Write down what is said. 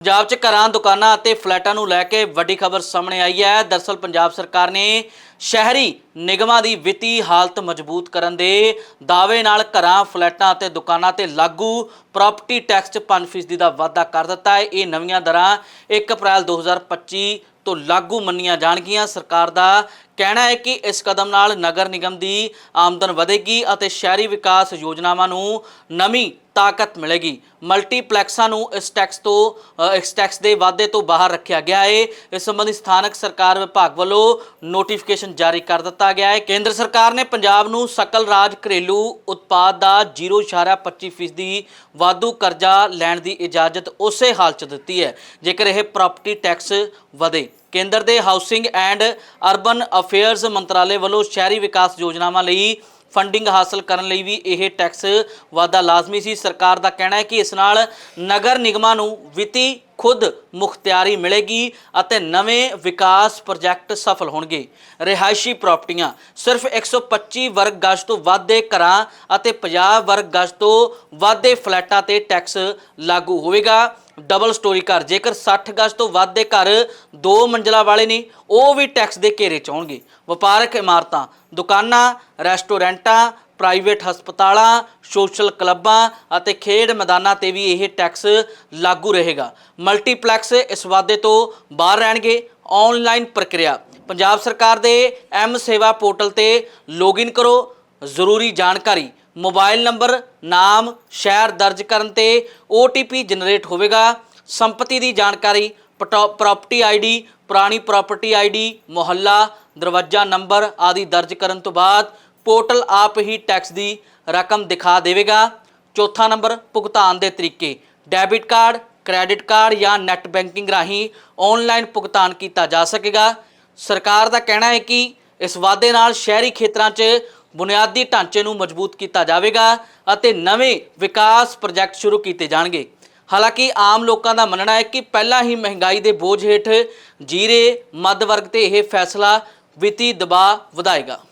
ਪੰਜਾਬ 'ਚ ਘਰਾਂ, ਦੁਕਾਨਾਂ ਅਤੇ ਫਲੈਟਾਂ ਨੂੰ ਲੈ ਕੇ ਵੱਡੀ ਖਬਰ ਸਾਹਮਣੇ ਆਈ ਹੈ। ਦਰਸਲ ਪੰਜਾਬ ਸਰਕਾਰ ਨੇ ਸ਼ਹਿਰੀ ਨਿਗਮਾਂ ਦੀ ਵਿੱਤੀ ਹਾਲਤ ਮਜ਼ਬੂਤ ਕਰਨ ਦੇ ਦਾਅਵੇ ਨਾਲ ਘਰਾਂ, ਫਲੈਟਾਂ ਅਤੇ ਦੁਕਾਨਾਂ ਤੇ ਲਾਗੂ ਪ੍ਰਾਪਰਟੀ ਟੈਕਸ 'ਚ 5% ਦਾ ਵਾਧਾ ਕਰ ਦਿੱਤਾ ਹੈ। ਇਹ ਨਵੀਆਂ ਦਰਾਂ 1 ਅਪ੍ਰੈਲ 2025 ਤੋਂ ਲਾਗੂ ਮੰਨੀਆਂ ਜਾਣਗੀਆਂ। ਸਰਕਾਰ ਦਾ ਕਹਿਣਾ ਹੈ ਕਿ ਇਸ ਕਦਮ ਨਾਲ ਨਗਰ ਨਿਗਮ ਦੀ ਆਮਦਨ ਵਧੇਗੀ ਅਤੇ ਸ਼ਹਿਰੀ ਵਿਕਾਸ ਯੋਜਨਾਵਾਂ ਨੂੰ ਨਵੀਂ ਤਾਕਤ ਮਿਲੇਗੀ। ਮਲਟੀਪਲੈਕਸਾਂ ਨੂੰ ਇਸ ਟੈਕਸ ਤੋਂ ਇਸ ਟੈਕਸ ਦੇ ਵਾਅਦੇ ਤੋਂ ਬਾਹਰ ਰੱਖਿਆ ਗਿਆ ਹੈ ਇਸ ਸੰਬੰਧੀ ਸਥਾਨਕ ਸਰਕਾਰ ਵਿਭਾਗ ਵੱਲੋਂ ਨੋਟੀਫਿਕੇਸ਼ਨ ਜਾਰੀ ਕਰ ਦਿੱਤਾ ਗਿਆ ਹੈ ਕੇਂਦਰ ਸਰਕਾਰ ਨੇ ਪੰਜਾਬ ਨੂੰ ਸਕਲ ਰਾਜ ਘਰੇਲੂ ਉਤਪਾਦ ਦਾ 0.25% ਦੀ ਵਾਧੂ ਕਰਜ਼ਾ ਲੈਣ ਦੀ ਇਜਾਜ਼ਤ ਉਸੇ ਹਾਲ 'ਚ ਦਿੱਤੀ ਹੈ। ਜੇਕਰ ਇਹ ਪ੍ਰਾਪਰਟੀ ਟੈਕਸ ਵਧੇ। ਕੇਂਦਰ ਦੇ ਹਾਊਸਿੰਗ ਐਂਡ ਅਰਬਨ ਅਫੇਅਰਸ ਮੰਤਰਾਲੇ ਵੱਲੋਂ ਸ਼ਹਿਰੀ ਵਿਕਾਸ ਯੋਜਨਾਵਾਂ ਲਈ ਫੰਡਿੰਗ ਹਾਸਲ ਕਰਨ ਲਈ ਵੀ ਇਹ ਟੈਕਸ ਵਾਧਾ ਲਾਜ਼ਮੀ ਸੀ। ਸਰਕਾਰ ਦਾ ਕਹਿਣਾ ਹੈ ਕਿ ਇਸ ਨਾਲ ਨਗਰ ਨਿਗਮਾਂ ਨੂੰ ਵਿੱਤੀ ਖੁਦ ਮੁਖਤਿਆਰੀ ਮਿਲੇਗੀ ਅਤੇ ਨਵੇਂ ਵਿਕਾਸ ਪ੍ਰੋਜੈਕਟ ਸਫਲ ਹੋਣਗੇ। ਰਿਹਾਇਸ਼ੀ ਪ੍ਰਾਪਰਟੀਆਂ ਸਿਰਫ 125 ਵਰਗ ਗਜ ਤੋਂ ਵੱਧ ਦੇ ਘਰਾਂ ਅਤੇ 50 ਵਰਗ ਗਜ ਤੋਂ ਵੱਧ ਦੇ ਫਲੈਟਾਂ ਤੇ ਟੈਕਸ ਲਾਗੂ ਹੋਵੇਗਾ। ਡਬਲ ਸਟੋਰੀ ਘਰ ਜੇਕਰ 60 ਗਜ ਤੋਂ ਵੱਧ ਦੇ ਘਰ ਦੋ ਮੰਜ਼ਲਾ ਵਾਲੇ ਨੇ, ਉਹ ਵੀ ਟੈਕਸ ਦੇ ਘੇਰੇ ਚ ਆਉਣਗੇ। ਵਪਾਰਕ ਇਮਾਰਤਾਂ, ਦੁਕਾਨਾਂ, ਰੈਸਟੋਰੈਂਟਾਂ ਪ੍ਰਾਈਵੇਟ ਹਸਪਤਾਲਾਂ, ਸੋਸ਼ਲ ਕਲੱਬਾਂ ਅਤੇ ਖੇਡ ਮੈਦਾਨਾਂ ਤੇ ਵੀ ਇਹ ਟੈਕਸ ਲਾਗੂ ਰਹੇਗਾ। ਮਲਟੀਪਲੈਕਸ ਇਸ ਵਾਅਦੇ ਤੋਂ ਬਾਹਰ ਰਹਿਣਗੇ। ਆਨਲਾਈਨ ਪ੍ਰਕਿਰਿਆ। ਪੰਜਾਬ ਸਰਕਾਰ ਦੇ ਐਮ ਸੇਵਾ ਪੋਰਟਲ ਤੇ ਲੌਗਇਨ ਕਰੋ। ਜ਼ਰੂਰੀ ਜਾਣਕਾਰੀ। ਮੋਬਾਈਲ ਨੰਬਰ, ਨਾਮ, ਸ਼ਹਿਰ ਦਰਜ ਕਰਨ ਤੇ OTP ਜਨਰੇਟ ਹੋਵੇਗਾ। ਸੰਪਤੀ ਦੀ ਜਾਣਕਾਰੀ ਪ੍ਰਾਪਰਟੀ ਆਈਡੀ ਪੁਰਾਣੀ ਪ੍ਰਾਪਰਟੀ ਆਈਡੀ ਮੁਹੱਲਾ, ਦਰਵਾਜ਼ਾ ਨੰਬਰ ਆਦਿ ਦਰਜ ਕਰਨ ਤੋਂ ਬਾਅਦ ਪੋਰਟਲ ਆਪ ਹੀ ਟੈਕਸ ਦੀ ਰਕਮ ਦਿਖਾ ਦੇਵੇਗਾ। ਚੌਥਾ ਨੰਬਰ, ਭੁਗਤਾਨ ਦੇ ਤਰੀਕੇ। ਡੈਬਿਟ ਕਾਰਡ, ਕ੍ਰੈਡਿਟ ਕਾਰਡ ਜਾਂ ਨੈਟ ਬੈਂਕਿੰਗ ਰਾਹੀਂ ਆਨਲਾਈਨ ਭੁਗਤਾਨ ਕੀਤਾ ਜਾ ਸਕੇਗਾ। ਸਰਕਾਰ ਦਾ ਕਹਿਣਾ ਹੈ ਕਿ ਇਸ ਵਾਅਦੇ ਨਾਲ ਸ਼ਹਿਰੀ ਖੇਤਰਾਂ 'ਚ ਬੁਨਿਆਦੀ ਢਾਂਚੇ ਨੂੰ ਮਜ਼ਬੂਤ ਕੀਤਾ ਜਾਵੇਗਾ ਅਤੇ ਨਵੇਂ ਵਿਕਾਸ ਪ੍ਰੋਜੈਕਟ ਸ਼ੁਰੂ ਕੀਤੇ ਜਾਣਗੇ। ਹਾਲਾਂਕਿ ਆਮ ਲੋਕਾਂ ਦਾ ਮੰਨਣਾ ਹੈ ਕਿ ਪਹਿਲਾਂ ਹੀ ਮਹਿੰਗਾਈ ਦੇ ਬੋਝ ਹੇਠ ਜੀਰੇ, ਮੱਧ ਵਰਗ ਤੇ ਇਹ ਫੈਸਲਾ ਵਿੱਤੀ ਦਬਾਅ ਵਧਾਏਗਾ।